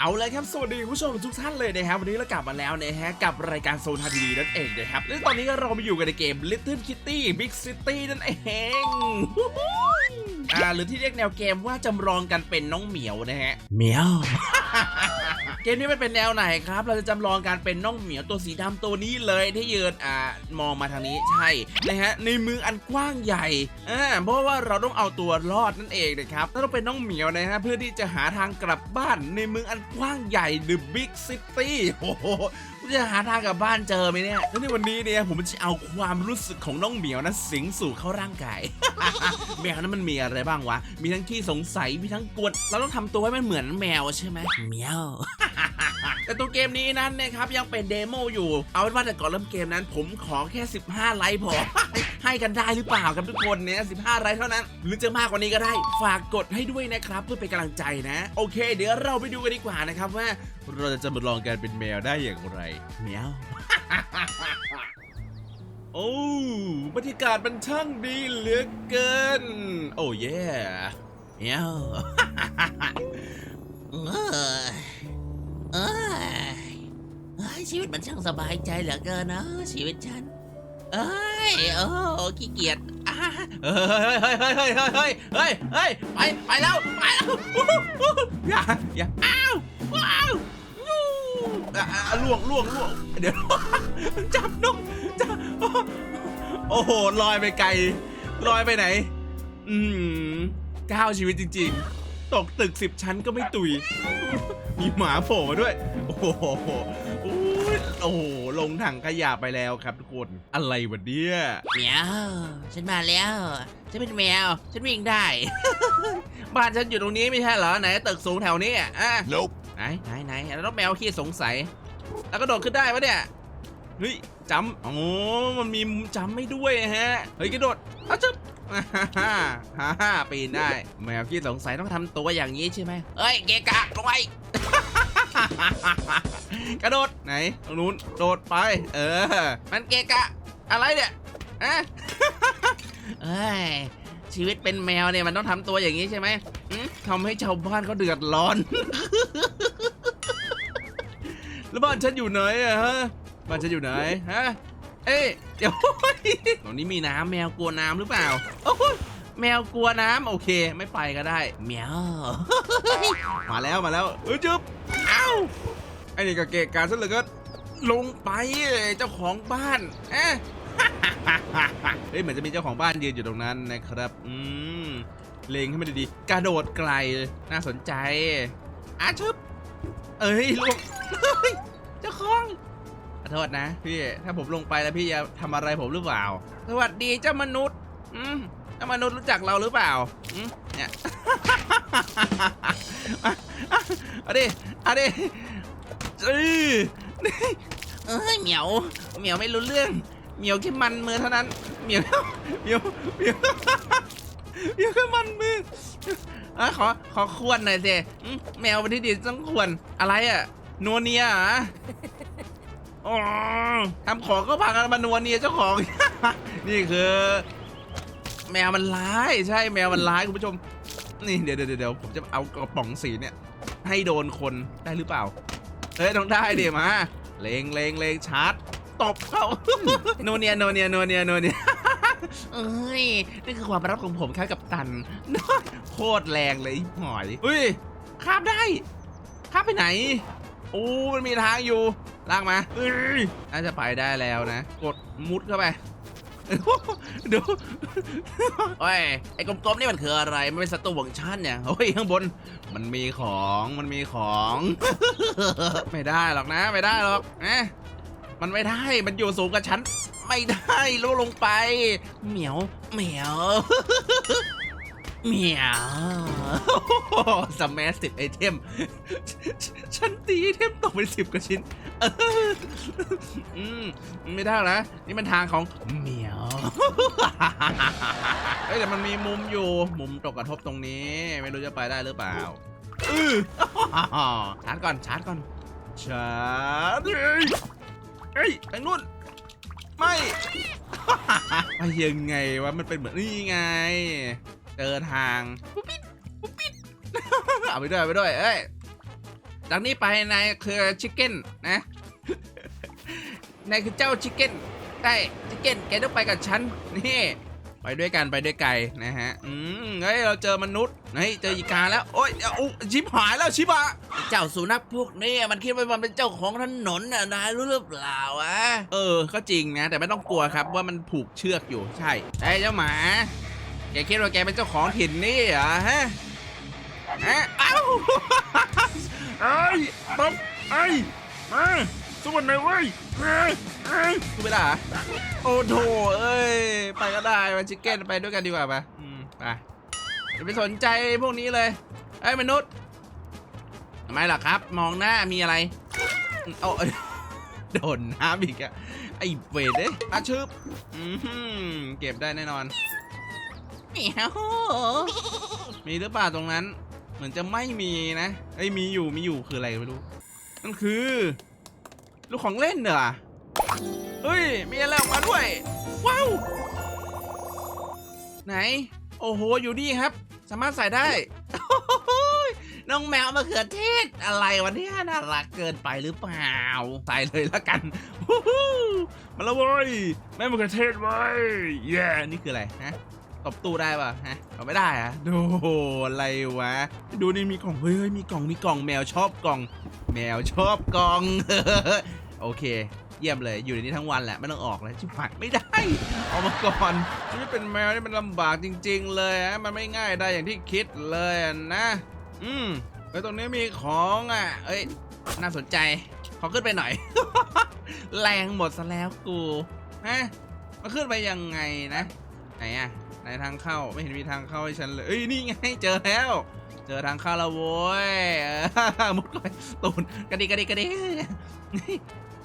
เอาเลยครับ สวัสดีคุณผู้ชมทุกท่านเลยนะครับ วันนี้เรากลับมาแล้วนะฮะกับรายการโซนทาทีวีนั่นเองนะครับและตอนนี้เรามาอยู่กันในเกม Little Kitty Big City นั่นเองฮู้ฮู้อ่าหรือที่เรียกแนวเกมว่าจำลองกันเป็นน้องเหมียวนะฮะเหมียว เกมนี้มันเป็นแนวไหนครับ เราจะจำลองการเป็นน้องเหมียวตัวสีดำตัวนี้เลยที่ยืนอ่ามองมาทางนี้ใช่นะฮะในมืออันกว้างใหญ่อ่าเพราะว่าเราต้องเอาตัวรอดนั่นเองนะครับต้องเป็นน้องเหมียวนะฮะเพื่อที่จะหาทางกลับบ้านในเมืองอันกว้างใหญ่ The Big City โอ้โห จะหาทางกลับบ้านเจอไหมเนี่ยแล้วในวันนี้เนี่ยผมจะเอาความรู้สึกของน้องเหมียวนะสิงสู่เข้าร่างกาย แมวนั้นมันมีอะไรบ้างวะ มีทั้งขี้สงสัย มีทั้งกวนเราต้องทำตัวให้มันเหมือนแมวใช่ไหมเหมียว แต่ตัวเกมนี้นั้นนะครับยังเป็นเดโมอยู่ เอาเป็นว่าแต่ก่อนเริ่มเกมนั้น ผมขอแค่ 15 ไลค์พอ ให้กันได้หรือเปล่าครับทุกคนเนี่ย15 ไลค์เท่านั้น หรือจะมากกว่านี้ก็ได้ ฝากกดให้ด้วยนะครับ เพื่อเป็นกำลังใจนะ โอเค เดี๋ยวเราไปดูกันดีกว่านะครับว่า เราจะมาลองกันเป็นแมวได้อย่างไรเมียวโอ้บรรยากาศมันช่างดีเหลือเกิน โอ้เย่เหมียวเออเอยเอ้ย ชีวิตมันช่างสบายใจเหลือเกินนะชีวิตฉัน เอ้ยโอ้ขี้เกียจอ่าเฮ้ยเฮ้ยเฮ้ยเฮ้ยเฮ้ยเฮ้ยเฮ้ยไปไปแล้วไปแล้วอย่าอย่าอ้าวว้าวยูอะอะล่วงล่วงล่วงเดี๋ยว จับน้องจับโอ้โหลอยไปไกลลอยไปไหน อืมก้าวชีวิตจริง ๆ ตกตึกสิบชั้นก็ไม่ตุย มีหมาโผล่มาด้วย โอ้โห โอ้ยโอ้โห ลงถังขยะไปแล้วครับทุกคน อะไรวะเนี่ยเหมียวฉันมาแล้ว ฉันเป็นแมว ฉันวิ่งได้ บ้านฉันอยู่ตรงนี้ไม่ใช่เหรอ ไหนตึกสูงแถวนี้อะอะ Nope. ไหนไหนไหนแล้วน้องแมวขี้สงสัย แล้วก็โดดขึ้นได้ปะเนี่ย เฮ้ยจำอ๋อ มันมีมุมจำไม่ด้วยฮะ เฮ้ยกระโดดอ้าวจึ๊บอ่าฮ่าฮ่าฮ่าฮ่าปีนได้ แมวขี้สงสัยต้องทำตัวอย่างนี้ใช่ไหมเอ้ยเกะกะลงไป กระโดดไหนตรงนู้นโดดไป เออ มันเกะกะ อะไรเนี่ยอะเอ้ยชีวิตเป็นแมวเนี่ยมันต้องทำตัวอย่างนี้ใช่ไหมอืมทำให้ชาวบ้านเขาเดือดร้อน แล้วบ้านฉันอยู่ไหนอะฮะ บ้านฉันอยู่ไหนฮะ เอ้ยเดี๋ยวตรงนี้มีน้ำแมวกลัวน้ำหรือเปล่าโอ้ยแมวกลัวน้ำโอเค ไม่ไปก็ได้เหมียวมาแล้วมาแล้วเอ้ยจุ๊บ เอ้าไอ้นี่ก็เกะกาซะเหลือเกินลงไปเจ้าของบ้านเอ๊ะ เฮ้ยเหมือนจะมีเจ้าของบ้านยืนอยู่ตรงนั้นนะครับ อืมเลงให้มันดีๆกระโดดไกลน่าสนใจอาชึบเอ้ยลงเฮ้ยเจ้าของขอโทษนะพี่ถ้าผมลงไปแล้วพี่จะทำอะไรผมหรือเปล่า สวัสดีเจ้ามนุษย์ อืม เจ้ามนุษย์รู้จักเราหรือเปล่าอืมเนี่ยเอาดิเอาดิเอ้เอ้ยเหมียวเหมียวไม่รู้เรื่องเหมียวแค่มันมือเท่านั้นเหมียวเหมียวเหมียวเหมียวแค่มันมืออะขอขอควรหน่อยสิแมวเป็นที่ดีต้องควรอะไรอะนัวเนียออ๋อทำของก็พากันมานัวเนียเจ้าของ นี่คือ แมวมันร้ายใช่แมวมันร้ายคุณผู้ชม นี่เดี๋ยวเดี๋ยวเดี๋ยวผมจะเอากระป๋องสีเนี่ย ให้โดนคนได้หรือเปล่าเฮ้ยต้องได้ดิมาเลงเลงเลงชาร์จตบเขาโนเนียโนเนียโนเนียโนเนียเอ้ยนี่คือความรักของผมครับกับตันโคตรแรงเลยหอยเฮ้ยข้ามได้ข้ามไปไหนโอ้มันมีทางอยู่ลากมาอ้ยน่าจะไปได้แล้วนะ กดมุดเข้าไป เดี๋ยวโอ้ยไอ้กลมๆนี่มันคืออะไรมันเป็นศัตรูของฉันเนี่ยโอ้ยข้างบน มันมีของมันมีของ ไม่ได้หรอกนะ ไม่ได้หรอกนะมันไม่ได้มันอยู่สูงกับฉัน ไม่ได้ลุลงไป เหมียวเหมียว เหมียวสแมสสิบไอเทม ฉันตีไอเทมตกไปสิบกว่าชิ้นอืมไม่ได้นะ นี่มันทางของเหมียวเอ้แต่มันมีมุมอยู่ มุมตกกระทบตรงนี้ ไม่รู้จะไปได้หรือเปล่าชาร์จก่อน ชาร์จก่อน ชาร์จเอ้ยเอ้ยไปนู่นไม่ไปยังไงวะ มันเป็นเหมือนนี่ไง เจอทางปุ๊บปิดปุ๊บปิดเอาไปด้วยเอาไปด้วย เอ้ยจากนี้ไปนายคือชิคเก้นนะนายคือเจ้าชิคเก้นได้ชิคเก้นแกต้องไปกับฉันนี่ไปด้วยกันไปด้วยไกลนะฮะ อืมเฮ้ยเราเจอมนุษย์เฮ้ยเจออีกาแล้ว โอ้ยเอาอุ๊ชิบหายแล้วชิบะเจ้าสุนัขพวกนี้มันคิดว่ามันเป็นเจ้าของถนนน่ะนายรู้หรือเปล่าวะเออ ก็จริงนะ แต่ไม่ต้องกลัวครับว่ามันผูกเชือกอยู่ใช่ไอ้เจ้าหมา แกคิดว่าแกเป็นเจ้าของถิ่นนี่เหรอฮะฮะเอ้าไอ้ตบไอ้มาสู้กันหน่อยเว้ยไอ้ไอ้สู้ไม่ได้เหรอโอ้โถเอ้ย ไปก็ได้มาชิคเก้นไปด้วยกันดีกว่าปะอืมไปอย่าไปสนใจพวกนี้เลยไอ้ยมนุษย์ทำไมล่ะครับ มองหน้ามีอะไรเอาโดนน้ำอีกอะไอ้เวรเด้ยอาชึบอือหือเก็บได้แน่นอน เหมียวมีหรือเปล่าตรงนั้น เหมือนจะไม่มีนะไอ้มีอยู่มีอยู่คืออะไรไม่รู้นั่นคือลูกของเล่นเหรอเฮ้ยมีอะไรออกมาด้วย ว้าว ไหน โอ้โห อยู่นี่ครับ สามารถใส่ได้ น้องแมวมะเขือเทศ อะไรวะเนี่น่ารักเกินไปหรือเปล่า ใส่เลยละกัน มาแล้วเว้ยแม่มะเขือเทศเว้แย่นี่คืออะไรฮะ บตู้ได้ป่ะฮะตบไม่ได้อะดูอะไรวะ ดูนี่มีกล่องเฮ้ยเฮ้ยมีกล่องมีกล่องแมวชอบกล่อง แมวชอบกล่อง โอเค เยี่ยมเลยอยู่ในนี้ทั้งวันแหละไม่ต้องออกเลยชิบหายไม่ได้ออกมาก่อนนี่เป็นแมวนี่มันลำบากจริง ๆ เลยฮะมันไม่ง่ายได้อย่างที่คิดเลยอะนะ อืมไปตรงนี้มีของอะ เอ้ยน่าสนใจขอขึ้นไปหน่อย แรงหมดซะแล้วกูฮะมาขึ้นไปยังไงนะ ไหนอะ ไหนทางเข้าไม่เห็นมีทางเข้าให้ฉันเลยเอ้ยนี่ไงเจอแล้ว เจอทางเข้าแล้วโว้ยมุดก่อนตูนกระดิกกระดิกกระดิก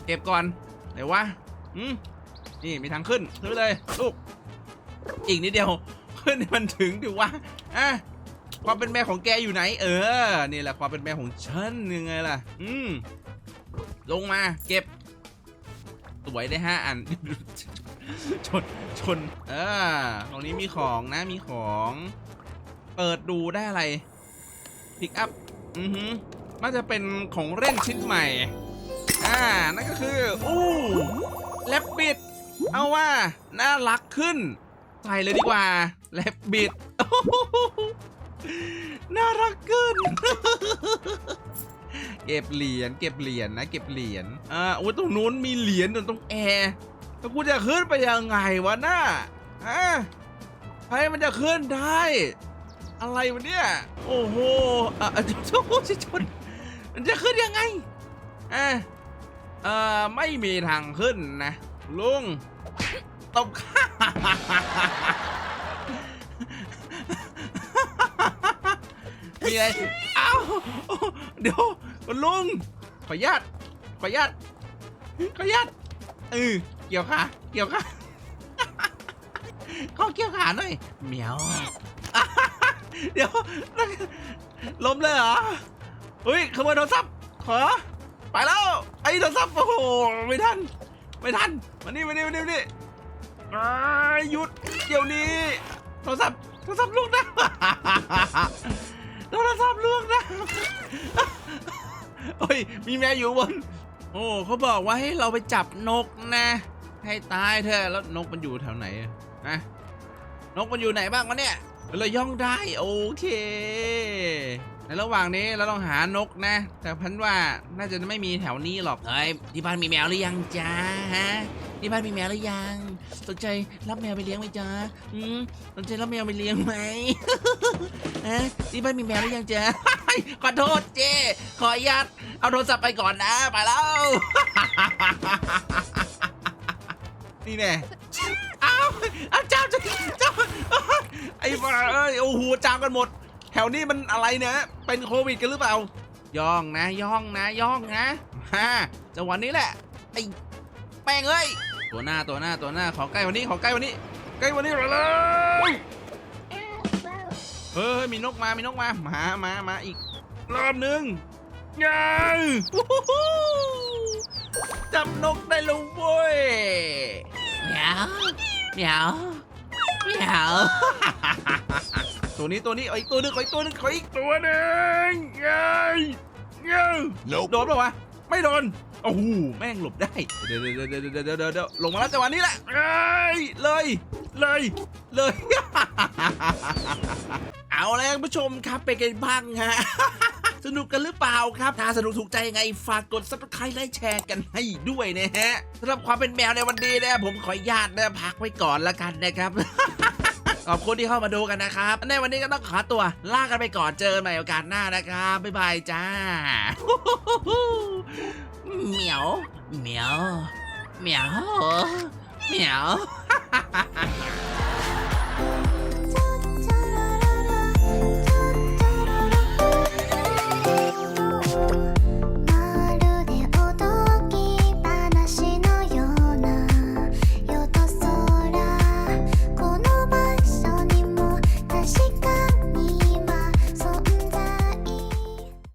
เก็บก่อนเดี๋ยววะอืมนี่มีทางขึ้นขึ้นไปเลยลูกอีกนิดเดียวขึ้นมันถึงดิวะอะความเป็นแม่ของแกอยู่ไหน เออ นี่แหละความเป็นแม่ของฉันยังไงล่ะ อืมลงมาเก็บ สวยได้ห้าอันชนชนเออตรงนี้มีของนะมีของ เปิดดูได้อะไรพิกอัพอือหือน่าจะเป็นของเล่นชิ้นใหม่ อ่า นั่นก็คืออู้แลบบิดเอาว่า น่ารักขึ้น ใส่เลยดีกว่าแลบบิดน่ารักขึ้น เก็บเหรียญเก็บเหรียญนะ เก็บเหรียญอ่าโอ้ยตรงนู้นมีเหรียญอยู่ตรงแอร์แล้วกูจะขึ้นไปยังไงวะน่าฮะใครมันจะขึ้นได้ อะไรวะเนี่ยโอ้โหอะอะชนชนชนมันจะขึ้นยังไงอะเอ่อไม่มีทางขึ้นนะลุงตบข้ามีอะไร เอ้า เดี๋ยว คุณลุง ขออนุญาตขออนุญาตขออนุญาตเออเกี่ยวขาเกี่ยวขาขอเกี่ยวขาหน่อยเหมียวเดี๋ยวล้มเลยเหรอเฮ้ยขโมยโทรศัพท์ขอ ไปแล้วไอ้โทรศัพท์โอ้โหไม่ทัน ไม่ทันมานี่มานี่มานี่มานี่อ้ายหยุดเดี๋ยวนี้โทรศัพท์โทรศัพท์ลูกนะโทรศัพท์ลูกนะ โอ้ย มีแม่อยู่บน โอ้เขาบอกว่าให้เราไปจับนกนะ ให้ตายเถอะแล้วนกมันอยู่แถวไหนอะนะนกมันอยู่ไหนบ้างวะเนี่ย เราย่องได้ โอเค ในระหว่างนี้เราต้องหานกนะ แต่พันว่าน่าจะไม่มีแถวนี้หรอกเฮ้ยที่บ้านมีแมวหรือยังจ้าฮะที่บ้านมีแมวหรือยังสนใจรับแมวไปเลี้ยงไหมจ้าอืมสนใจรับแมวไปเลี้ยงไหมฮะที่บ้านมีแมวหรือยังจ้าขอโทษเจขออนุญาตเอาโทรศัพท์ไปก่อนนะไปแล้วนี่แน่อ้าวอ้าวเจ้าเจ้าเจ้าไอ้บ้าเอ้ยโอ้โหจามกันหมด แถวนี้มันอะไรเนี่ยเป็นโควิดกันหรือเปล่า ย่องนะ ย่องนะย่องนะฮ่าจังหวะนี้แหละไอ้แป้งเอ้ยตัวหน้าตัวหน้าตัวหน้าขอใกล้วันนี้ขอใกล้วันนี้ ใกล้วันนี้เลยเฮ้ยมีนกมา มีนกมา มามามาอีกรอบหนึ่งยังจับนกได้แลงเว้ยเหมียวเหมียวเหมียว ตัวนี้ตัวนี้เอาอีกตัวหนึงขออีกตัวหนึงขออีกตัวหนึงยัยเงี้ย Nope. โดนปะวะไม่โดนโอ้โหแม่งหลบได้เดี๋ยวเดี๋ยวเดี๋ยวเดี๋ยวเดี๋ยวเดี๋ยวเดี๋ยวลงมาแล้วจังหวะนี้แหละเอ้ยเลยเลยเลย เอาแล้วคุณผู้ชมครับเป็นไงบ้างฮะ สนุกกันหรือเปล่าครับ ถ้าสนุกถูกใจยังไง ฝากกด subscribe และแชร์กันให้ด้วยนะฮะสำหรับความเป็นแมวในวันนี้นะผมขออนุญาตนะพักไว้ก่อนละกันนะครับ ขอบคุณที่เข้ามาดูกันนะครับในวันนี้ก็ต้องขอตัวลากันไปก่อนเจอกันใหม่โอกาสหน้านะครับ บ๊ายบายจ้าเหมียวเหมียวเหมียวเหมียว